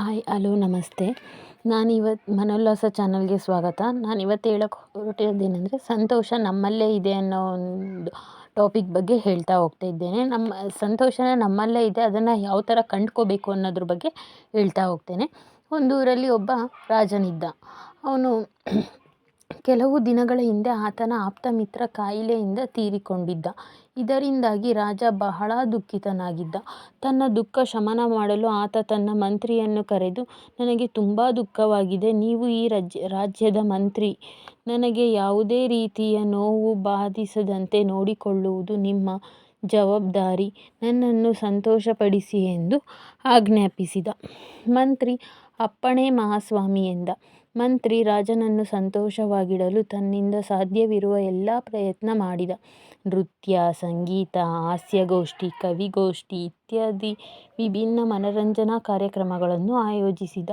Hi hello, ನಮಸ್ತೆ. ನಾನು ಇವತ್ತು ಮನೋಲ್ಲಾಸ ಚಾನಲ್ಗೆ ಸ್ವಾಗತ. ನಾನು ಇವತ್ತು ಹೇಳಕ್ಕೆ ಹೊರಟಿರೋದೇನೆಂದರೆ ಸಂತೋಷ ನಮ್ಮಲ್ಲೇ ಇದೆ ಅನ್ನೋ ಒಂದು ಟಾಪಿಕ್ ಬಗ್ಗೆ ಹೇಳ್ತಾ ಹೋಗ್ತಾ ಇದ್ದೇನೆ. ನಮ್ಮ ಸಂತೋಷನ ನಮ್ಮಲ್ಲೇ ಇದೆ, ಅದನ್ನು ಯಾವ ಥರ ಕಂಡ್ಕೋಬೇಕು ಅನ್ನೋದ್ರ ಬಗ್ಗೆ ಹೇಳ್ತಾ ಹೋಗ್ತೇನೆ. ಒಂದು ಊರಲ್ಲಿ ಒಬ್ಬ ರಾಜನಿದ್ದ. ಅವನು ಕೆಲವು ದಿನಗಳ ಹಿಂದೆ ಆತನ ಆಪ್ತ ಮಿತ್ರ ಕಾಯಿಲೆಯಿಂದ ತೀರಿಕೊಂಡಿದ್ದ. ಇದರಿಂದಾಗಿ ರಾಜ ಬಹಳ ದುಃಖಿತನಾಗಿದ್ದ. ತನ್ನ ದುಃಖ ಶಮನ ಮಾಡಲು ಆತ ತನ್ನ ಮಂತ್ರಿಯನ್ನು ಕರೆದು, ನನಗೆ ತುಂಬ ದುಃಖವಾಗಿದೆ. ನೀವು ಈ ರಾಜ್ಯ ರಾಜ್ಯದ ಮಂತ್ರಿ. ನನಗೆ ಯಾವುದೇ ರೀತಿಯ ನೋವು ಬಾಧಿಸದಂತೆ ನೋಡಿಕೊಳ್ಳುವುದು ನಿಮ್ಮ ಜವಾಬ್ದಾರಿ ನನ್ನನ್ನು ಸಂತೋಷಪಡಿಸಿ ಎಂದು ಆಜ್ಞಾಪಿಸಿದ. ಮಂತ್ರಿ ಅಪ್ಪಣೆ ಮಹಾಸ್ವಾಮಿ ಎಂದ. ಮಂತ್ರಿ ರಾಜನನ್ನು ಸಂತೋಷವಾಗಿಡಲು ತನ್ನಿಂದ ಸಾಧ್ಯವಿರುವ ಎಲ್ಲ ಪ್ರಯತ್ನ ಮಾಡಿದ. ನೃತ್ಯ, ಸಂಗೀತ, ಹಾಸ್ಯಗೋಷ್ಠಿ, ಕವಿಗೋಷ್ಠಿ ಇತ್ಯಾದಿ ವಿಭಿನ್ನ ಮನರಂಜನಾ ಕಾರ್ಯಕ್ರಮಗಳನ್ನು ಆಯೋಜಿಸಿದ.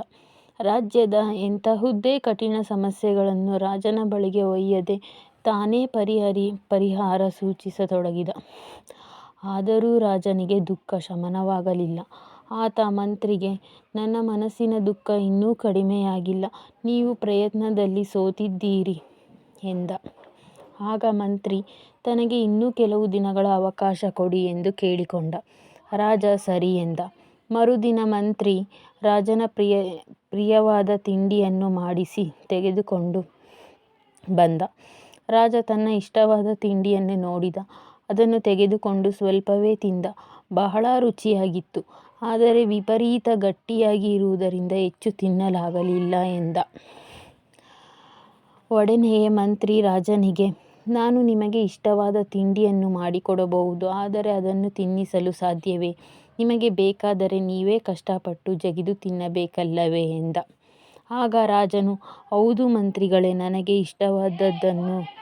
ರಾಜ್ಯದ ಎಂತಹುದೇ ಕಠಿಣ ಸಮಸ್ಯೆಗಳನ್ನು ರಾಜನ ಬಳಿಗೆ ಒಯ್ಯದೆ ತಾನೇ ಪರಿಹರಿ, ಪರಿಹಾರ ಸೂಚಿಸತೊಡಗಿದ. ಆದರೂ ರಾಜನಿಗೆ ದುಃಖ ಶಮನವಾಗಲಿಲ್ಲ. ಆತ ಮಂತ್ರಿಗೆ, ನನ್ನ ಮನಸ್ಸಿನ ದುಃಖ ಇನ್ನೂ ಕಡಿಮೆಯಾಗಿಲ್ಲ. ನೀವು ಪ್ರಯತ್ನದಲ್ಲಿ ಸೋತಿದ್ದೀರಿ ಎಂದ. ಆಗ ಮಂತ್ರಿ, ತನಗೆ ಇನ್ನೂ ಕೆಲವು ದಿನಗಳ ಅವಕಾಶ ಕೊಡಿ ಎಂದು ಕೇಳಿಕೊಂಡ. ರಾಜ ಸರಿ ಎಂದ. ಮರುದಿನ ಮಂತ್ರಿ, ರಾಜನ ಪ್ರಿಯ, ಪ್ರಿಯವಾದ ತಿಂಡಿಯನ್ನು ಮಾಡಿಸಿ ತೆಗೆದುಕೊಂಡು ಬಂದ. ರಾಜ ತನ್ನ ಇಷ್ಟವಾದ ತಿಂಡಿಯನ್ನು ನೋಡಿದ. ಅದನ್ನು ತೆಗೆದುಕೊಂಡು ಸ್ವಲ್ಪವೇ ತಿಂದ. ಬಹಳ ರುಚಿಯಾಗಿತ್ತು. ಆದರೆ ವಿಪರೀತ ಗಟ್ಟಿಯಾಗಿ ಇರುವುದರಿಂದ ಹೆಚ್ಚು ತಿನ್ನಲಾಗಲಿಲ್ಲ ಎಂದ. ಒಡನೆಯೇ ಮಂತ್ರಿ ರಾಜನಿಗೆ, ನಾನು ನಿಮಗೆ ಇಷ್ಟವಾದ ತಿಂಡಿಯನ್ನು ಮಾಡಿಕೊಡಬಹುದು, ಆದರೆ ಅದನ್ನು ತಿನ್ನಿಸಲು ಸಾಧ್ಯವೇ? ನಿಮಗೆ ಬೇಕಾದರೆ ನೀವೇ ಕಷ್ಟಪಟ್ಟು ಜಗಿದು ತಿನ್ನಬೇಕಲ್ಲವೇ? ಎಂದ. ಆಗ ರಾಜನು, ಹೌದು ಮಂತ್ರಿಗಳೇ, ನನಗೆ ಇಷ್ಟವಾದದ್ದನ್ನು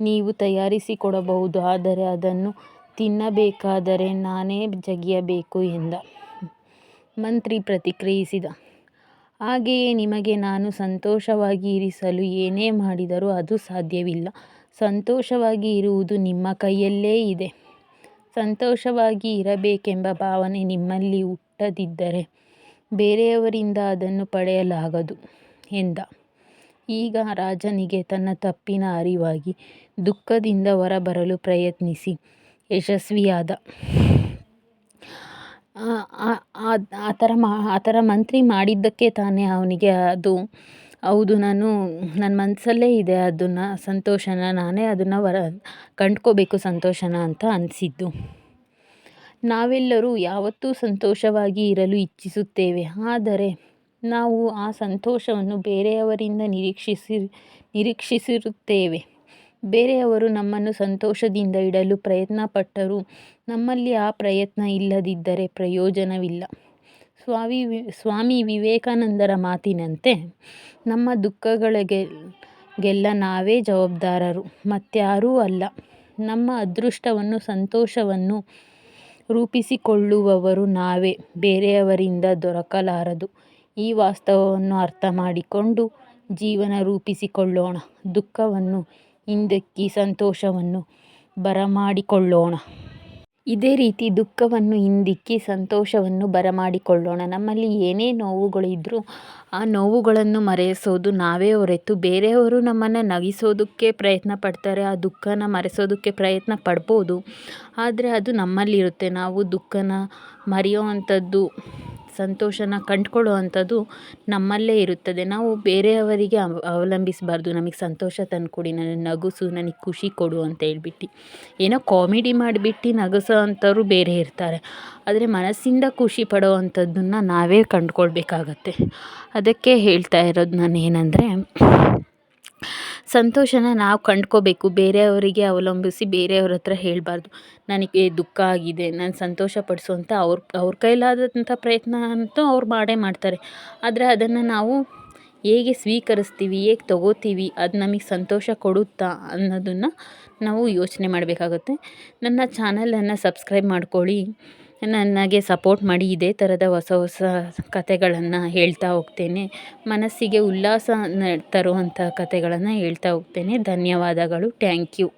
ನೀವು ತಯಾರಿಸಿಕೊಡಬಹುದು, ಆದರೆ ಅದನ್ನು ತಿನ್ನಬೇಕಾದರೆ ನಾನೇ ಜಗಿಯಬೇಕು ಎಂದ. ಮಂತ್ರಿ ಪ್ರತಿಕ್ರಿಯಿಸಿದ. ಹಾಗೆಯೇ ನಿಮಗೆ ನಾನು ಸಂತೋಷವಾಗಿ ಇರಿಸಲು ಏನೇ ಮಾಡಿದರೂ ಅದು ಸಾಧ್ಯವಿಲ್ಲ. ಸಂತೋಷವಾಗಿ ಇರುವುದು ನಿಮ್ಮ ಕೈಯಲ್ಲೇ ಇದೆ. ಸಂತೋಷವಾಗಿ ಇರಬೇಕೆಂಬ ಭಾವನೆ ನಿಮ್ಮಲ್ಲಿ ಹುಟ್ಟದಿದ್ದರೆ ಬೇರೆಯವರಿಂದ ಅದನ್ನು ಪಡೆಯಲಾಗದು, ಎಂದ. ಈಗ ರಾಜನಿಗೆ ತನ್ನ ತಪ್ಪಿನ ಅರಿವಾಗಿ ದುಃಖದಿಂದ ಹೊರಬರಲು ಪ್ರಯತ್ನಿಸಿ. ಯಶಸ್ವಿಯಾದ. ಆ ಥರ ಆ ಥರ ಮಂತ್ರಿ ಮಾಡಿದ್ದಕ್ಕೆ ತಾನೇ ಅವನಿಗೆ ಅದು, ಹೌದು, ನಾನು, ನನ್ನ ಮನಸ್ಸಲ್ಲೇ ಇದೆ ಅದನ್ನು ಸಂತೋಷನ, ನಾನೇ ಅದನ್ನು ಹೊರ ಕಂಡ್ಕೋಬೇಕು ಸಂತೋಷನ ಅಂತ ಅನಿಸಿದ್ದು. ನಾವೆಲ್ಲರೂ ಯಾವತ್ತೂ ಸಂತೋಷವಾಗಿ ಇರಲು ಇಚ್ಛಿಸುತ್ತೇವೆ, ಆದರೆ ನಾವು ಆ ಸಂತೋಷವನ್ನು ಬೇರೆಯವರಿಂದ ನಿರೀಕ್ಷಿಸಿ, ನಿರೀಕ್ಷಿಸಿರುತ್ತೇವೆ. ಬೇರೆಯವರು ನಮ್ಮನ್ನು ಸಂತೋಷದಿಂದ ಇಡಲು ಪ್ರಯತ್ನ ಪಟ್ಟರೂ ನಮ್ಮಲ್ಲಿ ಆ ಪ್ರಯತ್ನ ಇಲ್ಲದಿದ್ದರೆ ಪ್ರಯೋಜನವಿಲ್ಲ. ಸ್ವಾಮಿ ಸ್ವಾಮಿ ವಿವೇಕಾನಂದರ ಮಾತಿನಂತೆ, ನಮ್ಮ ದುಃಖಗಳಿಗೆ ಗೆಲ್ಲ ನಾವೇ ಜವಾಬ್ದಾರರು ಮತ್ಯಾರೂ ಅಲ್ಲ. ನಮ್ಮ ಅದೃಷ್ಟವನ್ನು, ಸಂತೋಷವನ್ನು ರೂಪಿಸಿಕೊಳ್ಳುವವರು ನಾವೇ, ಬೇರೆಯವರಿಂದ ದೊರಕಲಾರದು. ಈ ವಾಸ್ತವವನ್ನು ಅರ್ಥ ಮಾಡಿಕೊಂಡು ಜೀವನ ರೂಪಿಸಿಕೊಳ್ಳೋಣ. ದುಃಖವನ್ನು, ಹಿಂದಕ್ಕಿ ಸಂತೋಷವನ್ನು ಬರಮಾಡಿಕೊಳ್ಳೋಣ. ಇದೇ ರೀತಿ ದುಃಖವನ್ನು, ಹಿಂದಿಕ್ಕಿ ಸಂತೋಷವನ್ನು ಬರಮಾಡಿಕೊಳ್ಳೋಣ. ನಮ್ಮಲ್ಲಿ ಏನೇ ನೋವುಗಳಿದ್ದರೂ ಆ ನೋವುಗಳನ್ನು ಮರೆಯಿಸೋದು ನಾವೇ ಹೊರತು ಬೇರೆಯವರು ನಮ್ಮನ್ನು ನಗಿಸೋದಕ್ಕೆ ಪ್ರಯತ್ನ ಪಡ್ತಾರೆ, ಆ ದುಃಖನ ಮರೆಸೋದಕ್ಕೆ ಪ್ರಯತ್ನ ಪಡ್ಬೋದು. ಆದರೆ ಅದು ನಮ್ಮಲ್ಲಿರುತ್ತೆ. ನಾವು ದುಃಖನ ಮರೆಯೋ ಅಂಥದ್ದು ಸಂತೋಷನ ಕಂಡುಕೊಳ್ಳೋ ಅಂಥದ್ದು ನಮ್ಮಲ್ಲೇ ಇರುತ್ತದೆ. ನಾವು ಬೇರೆಯವರಿಗೆ ಅವಲಂಬಿಸಬಾರ್ದು. ನಮಗೆ ಸಂತೋಷ ತಂದುಕೊಡಿ. ನನಗೆ ನಗಿಸು, ನನಗೆ ಖುಷಿ ಕೊಡು ಅಂತ ಹೇಳ್ಬಿಟ್ಟು. ಏನೋ ಕಾಮಿಡಿ ಮಾಡಿಬಿಟ್ಟು ನಗಸೋ ಅಂಥವ್ರು ಬೇರೆ ಇರ್ತಾರೆ. ಆದರೆ ಮನಸ್ಸಿಂದ ಖುಷಿ ಪಡೋ ಅಂಥದ್ದನ್ನು ನಾವೇ ಕಂಡುಕೊಳ್ಬೇಕಾಗತ್ತೆ. ಅದಕ್ಕೆ ಹೇಳ್ತಾ ಇರೋದು ನಾನು ಏನಂದರೆ ಸಂತೋಷನ ನಾವು ಕಂಡ್ಕೋಬೇಕು, ಬೇರೆಯವರಿಗೆ ಅವಲಂಬಿಸಿ ಬೇರೆಯವ್ರ ಹತ್ರ ಹೇಳಬಾರ್ದು. ನನಗೆ ದುಃಖ ಆಗಿದೆ, ನಾನು ಸಂತೋಷ ಪಡಿಸುವಂಥ ಅವ್ರ ಅವ್ರ ಕೈಲಾದಂಥ ಪ್ರಯತ್ನ ಅಂತೂ ಅವ್ರು ಮಾಡೇ ಮಾಡ್ತಾರೆ. ಆದರೆ ಅದನ್ನು ನಾವು ಹೇಗೆ ಸ್ವೀಕರಿಸ್ತೀವಿ, ಹೇಗೆ ತಗೋತೀವಿ, ಅದು ನಮಗೆ ಸಂತೋಷ ಕೊಡುತ್ತಾ ಅನ್ನೋದನ್ನು ನಾವು ಯೋಚನೆ ಮಾಡಬೇಕಾಗುತ್ತೆ. ನನ್ನ ಚಾನಲನ್ನು ಸಬ್ಸ್ಕ್ರೈಬ್ ಮಾಡ್ಕೊಳ್ಳಿ. ನನಗೆ ಸಪೋರ್ಟ್ ಮಾಡಿ ಇದೇ ಥರದ ಹೊಸ ಹೊಸ ಕಥೆಗಳನ್ನು ಹೇಳ್ತಾ ಹೋಗ್ತೇನೆ. ಮನಸ್ಸಿಗೆ ಉಲ್ಲಾಸ ತರುವಂಥ ಕಥೆಗಳನ್ನು ಹೇಳ್ತಾ ಹೋಗ್ತೇನೆ. ಧನ್ಯವಾದಗಳು. Thank you.